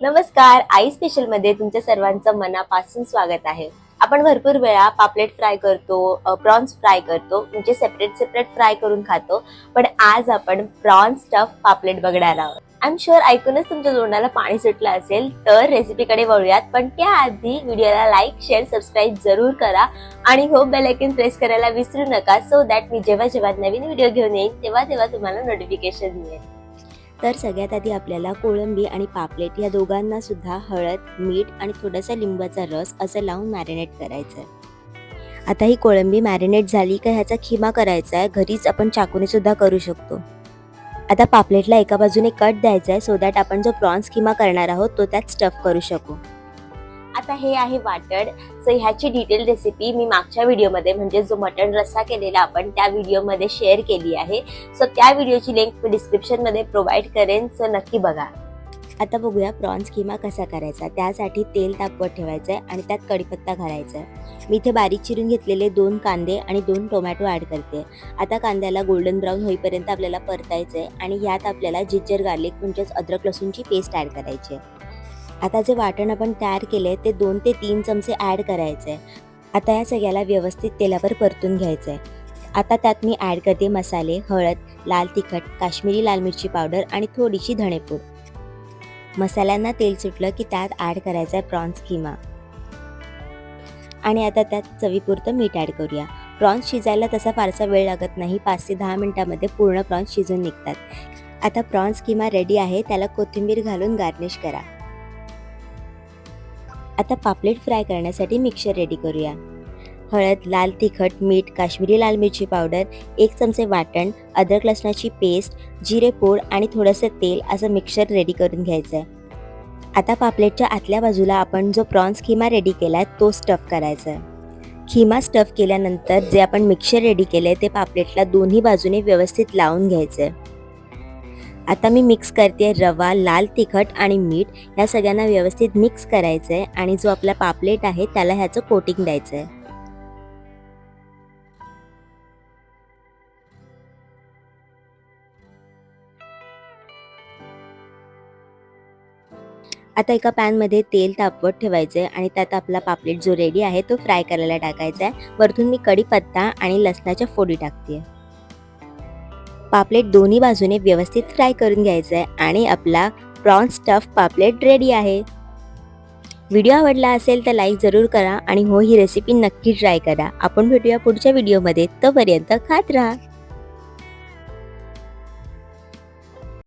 नमस्कार आई स्पेशलमध्ये तुमच्या सर्वांचं मनापासून स्वागत आहे. आपण भरपूर वेळा पापलेट फ्राय करतो प्रॉन्स फ्राय करतो म्हणजे सेपरेट सेपरेट फ्राय करून खातो पण आज आपण प्रॉन्स स्टफ पापलेट बघणार आहोत. आय एम शुअर ऐकूनच तुमच्या तोंडाला पाणी सुटलं असेल तर रेसिपीकडे वळूयात पण त्याआधी व्हिडिओला लाईक शेअर सबस्क्राईब जरूर करा आणि हो बेल आयकन प्रेस करायला विसरू नका सो दॅट मी जेव्हा जेव्हा नवीन व्हिडिओ घेऊन येईन तेव्हा तेव्हा तुम्हाला नोटिफिकेशन मिळेल. तर सगळ्यात आधी आपल्याला कोळंबी आणि पापलेट या दोघांना सुद्धा हळद मीठ आणि थोडासा लिंबाचा रस असं लावून मॅरिनेट करायचं. आहे आता ही कोळंबी मॅरिनेट झाली का ह्याचा खिमा करायचा आहे. घरीच आपण चाकूने सुद्धा करू शकतो. आता पापलेटला एका बाजूने कट द्यायचा आहे सो दॅट आपण जो प्रॉन्स खिमा करणार आहोत तो त्यात स्टफ करू शकू. आता हे आहे वाटण. सो ह्याची डिटेल रेसिपी मी मागच्या व्हिडिओमध्ये म्हणजे जो मटण रस्सा केलेला आपण त्या व्हिडिओमध्ये शेअर केली आहे. सो त्या व्हिडिओची लिंक मी डिस्क्रिप्शनमध्ये प्रोव्हाइड करेन. सो नक्की बघा. आता बघूया प्रॉन्स किमा कसा करायचा. त्यासाठी तेल तापवत ठेवायचं आहे आणि त्यात कढीपत्ता घालायचा आहे मी इथे बारीक चिरून घेतलेले दोन कांदे आणि दोन टोमॅटो ॲड करते. आता कांद्याला गोल्डन ब्राऊन होईपर्यंत आपल्याला परतायचं आहे आणि यात आपल्याला जिंजर गार्लिक म्हणजेच अद्रक लसूणची पेस्ट ॲड करायची आहे. आता जे वाटण आपण तयार केले ते दोन ते तीन चमचे ॲड करायचे आहे आता या सगळ्याला व्यवस्थित तेलावर परतून घ्यायचं आहे आता त्यात मी ॲड करते मसाले हळद लाल तिखट काश्मीरी लाल मिरची पावडर आणि थोडीशी धणेपूड. मसाल्यांना तेल सुटलं की त्यात ॲड करायचं आहे प्रॉन्स किमा आणि आता त्यात चवीपुरतं मीठ ॲड करूया. प्रॉन्स शिजायला तसा फारसा वेळ लागत नाही पाच ते दहा मिनटामध्ये पूर्ण प्रॉन्स शिजून निघतात. आता प्रॉन्स किमा रेडी आहे त्याला कोथिंबीर घालून गार्निश करा. आता पापलेट फ्राय करण्यासाठी मिक्सर रेडी करूया. हळद लाल तिखट मीठ काश्मीरी लाल मिरची पावडर एक चमचे वाटण अद्रक लसणाची पेस्ट जिरे पूड आणि थोडंसं तेल असं मिक्सर रेडी करून घ्यायचं आहे आता पापलेटच्या आतल्या बाजूला आपण जो प्रॉन्स खिमा रेडी केला आहे तो स्टफ करायचा आहे खिमा स्टफ केल्यानंतर जे आपण मिक्सर रेडी केलं आहे ते पापलेटला दोन्ही बाजूने व्यवस्थित लावून घ्यायचं आहे आता मी मिक्स करते रवा लाल तिखट आणि मीठ. ह्या सगळ्यांना व्यवस्थित मिक्स करायचं आहे आणि जो आपला पापलेट आहे त्याला ह्याचं कोटिंग द्यायचं आहे आता एका पॅनमध्ये तेल तापवत ठेवायचं आहे आणि त्यात आपला पापलेट जो रेडी आहे तो फ्राय करायला टाकायचा आहे वरतून मी कढीपत्ता आणि लसणाच्या फोडी टाकते पापलेट दोन्ही बाजूने व्यवस्थित फ्राय करून घ्यायचं आहे आणि आपला प्रॉन स्टफ पापलेट रेडी आहे. व्हिडिओ आवडला असेल तर लाईक जरूर करा आणि हो ही रेसिपी नक्की ट्राय करा. आपण भेटूया पुढच्या व्हिडिओमध्ये तोपर्यंत खात राहा.